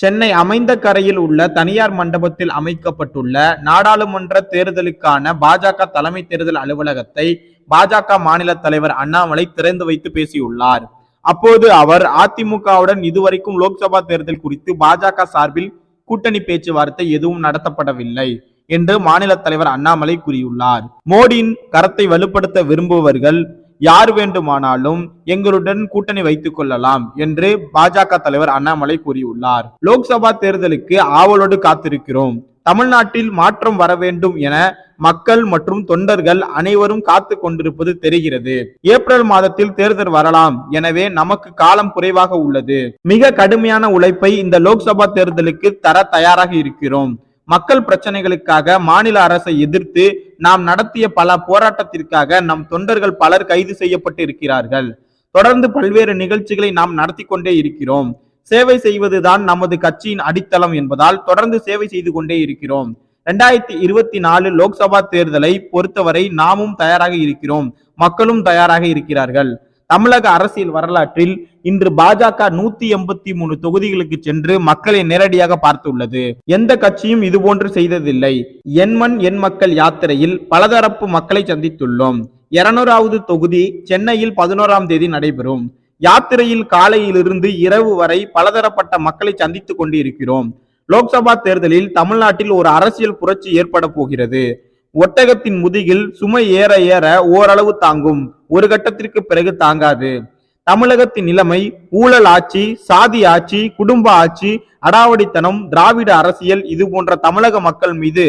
சென்னை அமைந்த கரையில் உள்ள தனியார் மண்டபத்தில் அமைக்கப்பட்டுள்ள நாடாளுமன்ற தேர்தலுக்கான பாஜக தலைமை தேர்தல் அலுவலகத்தை பாஜக மாநில தலைவர் அண்ணாமலை திறந்து வைத்து பேசியுள்ளார். அப்போது அவர் அதிமுகவுடன் இதுவரைக்கும் லோக்சபா தேர்தல் குறித்து பாஜக சார்பில் கூட்டணி பேச்சுவார்த்தை எதுவும் நடத்தப்படவில்லை என்று மாநில தலைவர் அண்ணாமலை கூறியுள்ளார். மோடியின் கரத்தை வலுப்படுத்த விரும்புபவர்கள் யார் வேண்டுமானாலும் எங்களுடன் கூட்டணி வைத்துக் கொள்ளலாம் என்று பாஜக தலைவர் அண்ணாமலை கூறியுள்ளார். லோக்சபா தேர்தலுக்கு ஆவலோடு காத்திருக்கிறோம். தமிழ்நாட்டில் மாற்றம் வர வேண்டும் என மக்கள் மற்றும் தொண்டர்கள் அனைவரும் காத்து கொண்டிருப்பது தெரிகிறது. ஏப்ரல் மாதத்தில் தேர்தல் வரலாம். எனவே நமக்கு காலம் குறைவாக உள்ளது. மிக கடுமையான உழைப்பை இந்த லோக்சபா தேர்தலுக்கு தர தயாராக இருக்கிறோம். மக்கள் பிரச்சனைகளுக்காக மாநில அரசை எதிர்த்து நாம் நடத்திய பல போராட்டத்திற்காக நம் தொண்டர்கள் பலர் கைது செய்யப்பட்டு இருக்கிறார்கள். தொடர்ந்து பல்வேறு நிகழ்ச்சிகளை நாம் நடத்தி கொண்டே இருக்கிறோம். சேவை செய்வதுதான் நமது கட்சியின் அடித்தளம் என்பதால் தொடர்ந்து சேவை செய்து கொண்டே இருக்கிறோம். ரெண்டாயிரத்தி இருபத்தி நாலு லோக்சபா தேர்தலை பொறுத்தவரை நாமும் தயாராக இருக்கிறோம். மக்களும் தயாராக இருக்கிறார்கள். தமிழக அரசியல் வரலாற்றில் இன்று பாஜக நூத்தி எண்பத்தி மூணு தொகுதிகளுக்கு சென்று மக்களை நேரடியாக பார்த்துள்ளது. எந்த கட்சியும் இதுபோன்று செய்ததில்லை. என்மண் என் மக்கள் யாத்திரையில் பலதரப்பு மக்களை சந்தித்துள்ளோம். இருநூறாவது தொகுதி சென்னையில் பதினோராம் தேதி நடைபெறும். யாத்திரையில் காலையிலிருந்து இரவு வரை பலதரப்பட்ட மக்களை சந்தித்துக் கொண்டிருக்கிறோம். லோக்சபா தேர்தலில் தமிழ்நாட்டில் ஒரு அரசியல் புரட்சி ஏற்பட போகிறது. ஒட்டகத்தின் முதுகில் சுமை ஏற ஏற ஓரளவு தாங்கும். ஒரு கட்டத்திற்கு பிறகு தாங்காது. தமிழகத்தின் நிலைமை ஊழல் ஆட்சி சாதி ஆட்சி குடும்ப ஆட்சி அடாவடித்தனம் திராவிட அரசியல் இது போன்ற தமிழக மக்கள் மீது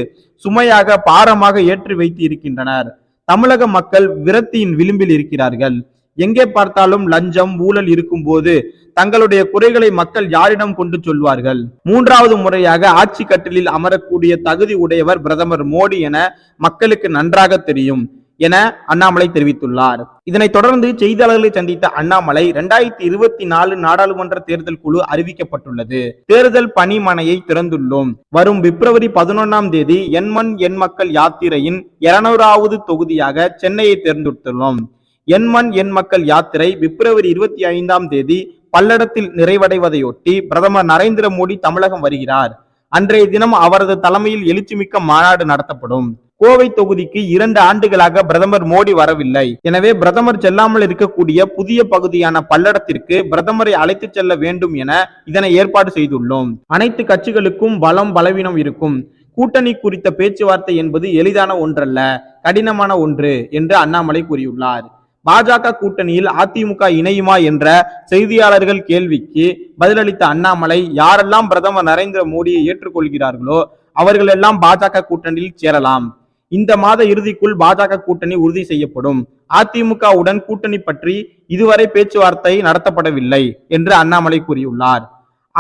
சுமையாக பாரமாக ஏற்றி வைத்து இருக்கின்றனர். தமிழக மக்கள் விரத்தியின் விளிம்பில் இருக்கிறார்கள். எங்கே பார்த்தாலும் லஞ்சம் ஊழல் இருக்கும்போது தங்களுடைய குறைகளை மக்கள் யாரிடம் கொண்டு சொல்வார்கள்? மூன்றாவது முறையாக ஆட்சி கட்டிலில் அமரக்கூடிய தகுதி உடையவர் பிரதமர் மோடி என மக்களுக்கு நன்றாக தெரியும் என அண்ணாமலை தெரிவித்துள்ளார். இதனைத் தொடர்ந்து செய்தியாளர்களை சந்தித்த அண்ணாமலை இரண்டாயிரத்தி இருபத்தி நாலு நாடாளுமன்ற தேர்தல் குழு அறிவிக்கப்பட்டுள்ளது. தேர்தல் பணிமனையை திறந்துள்ளோம். வரும் பிப்ரவரி பதினொன்னாம் தேதி என் மண் என் மக்கள் யாத்திரையின் இருநூறாவது தொகுதியாக சென்னையை தேர்ந்தெடுத்துள்ளோம். என் மண் என் மக்கள் யாத்திரை பிப்ரவரி இருபத்தி ஐந்தாம் தேதி பல்லடத்தில் நிறைவடைவதையொட்டி பிரதமர் நரேந்திர மோடி தமிழகம் வருகிறார். அன்றைய தினம் அவரது தலைமையில் எழுச்சிமிக்க மாநாடு நடத்தப்படும். கோவை தொகுதிக்கு இரண்டு ஆண்டுகளாக பிரதமர் மோடி வரவில்லை. எனவே பிரதமர் செல்லாமல் இருக்கக்கூடிய புதிய பகுதியான பல்லடத்திற்கு பிரதமரை அழைத்துச் செல்ல வேண்டும் என இதனை ஏற்பாடு செய்துள்ளோம். அனைத்து கட்சிகளுக்கும் பலம் பலவீனம் இருக்கும். கூட்டணி குறித்த பேச்சுவார்த்தை என்பது எளிதான ஒன்றல்ல கடினமான ஒன்று என்று அண்ணாமலை கூறியுள்ளார். பாஜக கூட்டணியில் அதிமுக இணையுமா என்ற செய்தியாளர்கள் கேள்விக்கு பதிலளித்த அண்ணாமலை யாரெல்லாம் பிரதமர் நரேந்திர மோடியை ஏற்றுக்கொள்கிறார்களோ அவர்களெல்லாம் பாஜக கூட்டணியில் சேரலாம். இந்த மாத இறுதிக்குள் பாஜக கூட்டணி உறுதி செய்யப்படும். அதிமுகவுடன் கூட்டணி பற்றி இதுவரை பேச்சுவார்த்தை நடத்தப்படவில்லை என்று அண்ணாமலை கூறியுள்ளார்.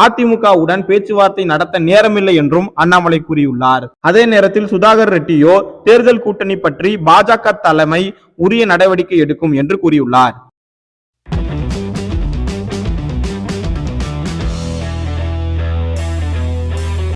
அதிமுகவுடன் பேச்சுவார்த்தை நடத்த நேரமில்லை என்றும் அண்ணாமலை கூறியுள்ளார். அதே நேரத்தில் சுதாகர் ரெட்டியோ தேர்தல் கூட்டணி பற்றி பாஜக தலைமை உரிய நடவடிக்கை எடுக்கும் என்று கூறியுள்ளார்.